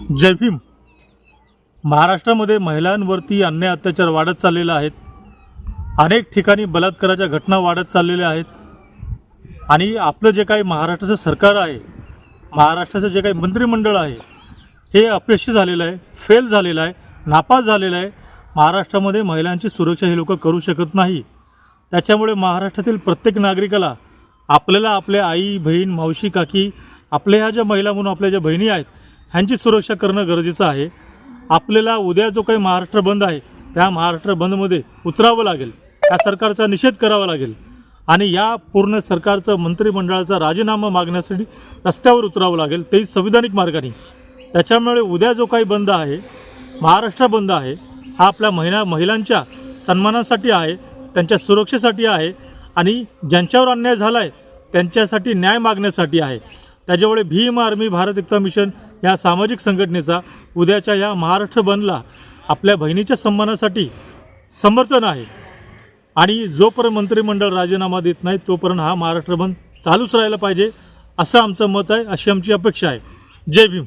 जय भीम. महाराष्ट्रामध्ये महिलांवरती अन्याय अत्याचार वाढत चाललेला आहेत. अनेक ठिकाणी बलात्काराच्या घटना वाढत चाललेल्या आहेत. आणि आपलं जे काही महाराष्ट्राचं सरकार आहे महाराष्ट्राचं जे काही मंत्रिमंडळ आहे हे अपयशी झालेलं आहे फेल झालेलं आहे नापास झालेलं आहे. महाराष्ट्रामध्ये महिलांची सुरक्षा हे लोक करू शकत नाही. त्याच्यामुळे महाराष्ट्रातील प्रत्येक नागरिकाला आपल्याला आपल्या आई बहीण मावशी काकी आपल्या ह्या ज्या महिला म्हणून आपल्या ज्या बहिणी आहेत ह्यांची सुरक्षा करणं गरजेचं आहे. आपल्याला उद्या जो काही महाराष्ट्र बंद आहे त्या महाराष्ट्र बंदमध्ये उतरावं लागेल. त्या सरकारचा निषेध करावा लागेल. आणि या पूर्ण सरकारचं मंत्रिमंडळाचा राजीनामा मागण्यासाठी रस्त्यावर उतरावं लागेल. तेही संविधानिक मार्गाने. त्याच्यामुळे उद्या जो काही बंद आहे महाराष्ट्र बंद आहे हा आपल्या महिला महिलांच्या सन्मानासाठी आहे त्यांच्या सुरक्षेसाठी आहे आणि ज्यांच्यावर अन्याय झाला आहे त्यांच्यासाठी न्याय मागण्यासाठी आहे. त्याच्यामुळे भीम आर्मी भारत एकता मिशन या सामाजिक संघटनेचा उद्याच्या या महाराष्ट्र बंदला आपल्या बहिणीच्या सन्मानासाठी समर्थन आहे. आणि जोपर्यंत मंत्रिमंडळ राजीनामा देत नाही तोपर्यंत हा महाराष्ट्र बंद चालूच राहायला पाहिजे असं आमचं मत आहे अशी आमची अपेक्षा आहे. जय भीम.